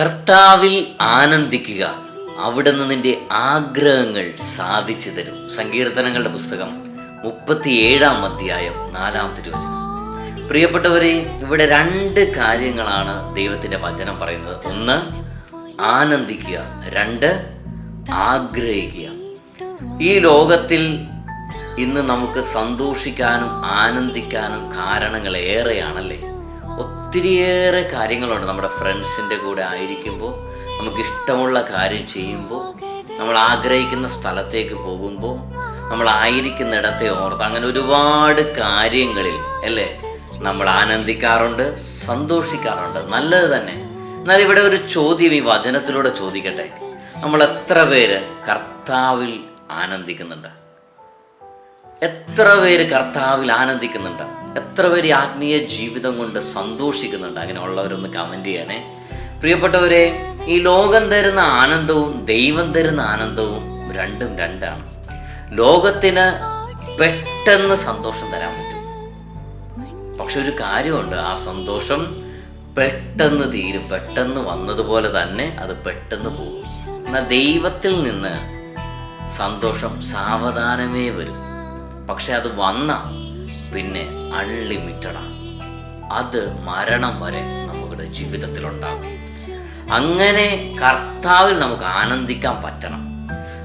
കർത്താവിൽ ആനന്ദിക്കുക. അവിടുന്ന് നിന്റെ ആഗ്രഹങ്ങൾ സാധിച്ചു തരും. സങ്കീർത്തനങ്ങളുടെ പുസ്തകം മുപ്പത്തിയേഴാം അധ്യായം നാലാം തിരുവചനം. പ്രിയപ്പെട്ടവരെ ഇവിടെ രണ്ട് കാര്യങ്ങളാണ് ദൈവത്തിന്റെ വചനം പറയുന്നത്. ഒന്ന് ആനന്ദിക്കുക. രണ്ട് ആഗ്രഹിക്കുക. ഈ ലോകത്തിൽ ഇന്ന് നമുക്ക് സന്തോഷിക്കാനും ആനന്ദിക്കാനും കാരണങ്ങൾ ഏറെയാണല്ലേ ഒത്തിരിയേറെ കാര്യങ്ങളുണ്ട് നമ്മുടെ ഫ്രണ്ട്സിന്റെ കൂടെ ആയിരിക്കുമ്പോൾ. നമുക്ക് ഇഷ്ടമുള്ള കാര്യം ചെയ്യുമ്പോൾ നമ്മൾ ആഗ്രഹിക്കുന്ന സ്ഥലത്തേക്ക് പോകുമ്പോൾ നമ്മൾ ആയിരിക്കുന്നിടത്തെ ഓർത്ത് അങ്ങനെ ഒരുപാട് കാര്യങ്ങളിൽ അല്ലേ? നമ്മൾ ആനന്ദിക്കാറുണ്ട് സന്തോഷിക്കാറുണ്ട്. നല്ലത് തന്നെ. എന്നാൽ ഇവിടെ ഒരു ചോദ്യം ഈ വചനത്തിലൂടെ ചോദിക്കട്ടെ. നമ്മൾ എത്ര പേര് കർത്താവിൽ ആനന്ദിക്കുന്നുണ്ട്? എത്ര പേര് കർത്താവിൽ ആനന്ദിക്കുന്നുണ്ട്? എത്ര പേര് ആത്മീയ ജീവിതം കൊണ്ട് സന്തോഷിക്കുന്നുണ്ട്? അങ്ങനെ ഉള്ളവരൊന്ന് കമന്റ് ചെയ്യണേ. പ്രിയപ്പെട്ടവരെ ഈ ലോകം തരുന്ന ആനന്ദവും ദൈവം തരുന്ന ആനന്ദവും രണ്ടും രണ്ടാണ്. ലോകത്തിന് പെട്ടെന്ന് സന്തോഷം തരാൻ പറ്റും. പക്ഷെ ഒരു കാര്യമുണ്ട് ആ സന്തോഷം പെട്ടെന്ന് തീരും. പെട്ടെന്ന് വന്നതുപോലെ തന്നെ അത് പെട്ടെന്ന് പോകും. എന്നാൽ ദൈവത്തിൽ നിന്ന് സന്തോഷം സാവധാനമേ വരും. പക്ഷെ അത് വന്ന പിന്നെ അൺലിമിറ്റഡാണ് അത് മരണം വരെ നമ്മുടെ ജീവിതത്തിലുണ്ടാകും. അങ്ങനെ കർത്താവിൽ നമുക്ക് ആനന്ദിക്കാൻ പറ്റണം.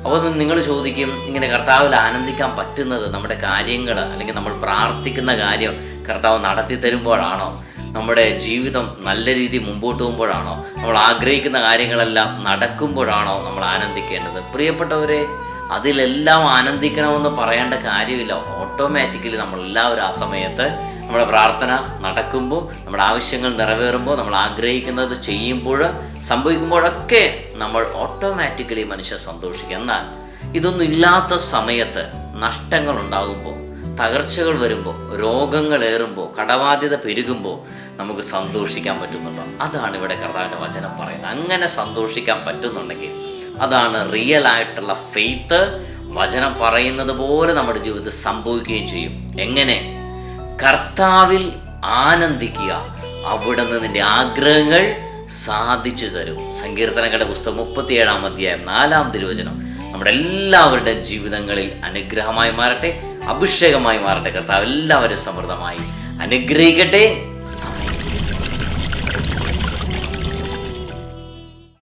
അപ്പോൾ നിങ്ങൾ ചോദിക്കും ഇങ്ങനെ കർത്താവിൽ ആനന്ദിക്കാൻ പറ്റുന്നത് നമ്മുടെ കാര്യങ്ങൾ അല്ലെങ്കിൽ നമ്മൾ പ്രാർത്ഥിക്കുന്ന കാര്യം കർത്താവ് നടത്തി തരുമ്പോഴാണോ? നമ്മുടെ ജീവിതം നല്ല രീതിയിൽ മുമ്പോട്ട് പോകുമ്പോഴാണോ? നമ്മൾ ആഗ്രഹിക്കുന്ന കാര്യങ്ങളെല്ലാം നടക്കുമ്പോഴാണോ നമ്മൾ ആനന്ദിക്കേണ്ടത്? പ്രിയപ്പെട്ടവരെ അതിലെല്ലാം ആനന്ദിക്കണമെന്ന് പറയേണ്ട കാര്യമില്ല. ഓട്ടോമാറ്റിക്കലി നമ്മളെല്ലാവരും ആ സമയത്ത് നമ്മുടെ പ്രാർത്ഥന നടക്കുമ്പോൾ നമ്മുടെ ആവശ്യങ്ങൾ നിറവേറുമ്പോൾ നമ്മൾ ആഗ്രഹിക്കുന്നത് ചെയ്യുമ്പോൾ സംഭവിക്കുമ്പോഴൊക്കെ നമ്മൾ ഓട്ടോമാറ്റിക്കലി മനുഷ്യർ സന്തോഷിക്കും. എന്നാൽ ഇതൊന്നും ഇല്ലാത്ത സമയത്ത് നഷ്ടങ്ങൾ ഉണ്ടാകുമ്പോൾ തകർച്ചകൾ വരുമ്പോൾ രോഗങ്ങൾ ഏറുമ്പോൾ കടബാധ്യത പെരുകുമ്പോൾ നമുക്ക് സന്തോഷിക്കാൻ പറ്റുന്നുണ്ടോ? അതാണ് ഇവിടെ കർത്താവിന്റെ വചനം പറയുന്നത്. അങ്ങനെ സന്തോഷിക്കാൻ പറ്റുന്നുണ്ടെങ്കിൽ അതാണ് റിയൽ ആയിട്ടുള്ള ഫെയ്ത്ത് വചനം പറയുന്നത് പോലെ നമ്മുടെ ജീവിതത്തിൽ സംഭവിക്കുകയും ചെയ്യും. എങ്ങനെ? കർത്താവിൽ ആനന്ദിക്കുക. അവിടെ നിന്ന് നിന്റെ ആഗ്രഹങ്ങൾ സാധിച്ചു തരും. സങ്കീർത്തനങ്ങളുടെ പുസ്തകം മുപ്പത്തിയേഴാം അധ്യായം നാലാം തിരുവചനം. നമ്മുടെ എല്ലാവരുടെ ജീവിതങ്ങളിൽ അനുഗ്രഹമായി മാറട്ടെ അഭിഷേകമായി മാറട്ടെ. കർത്താവ് എല്ലാവരും സമൃദ്ധമായി അനുഗ്രഹിക്കട്ടെ.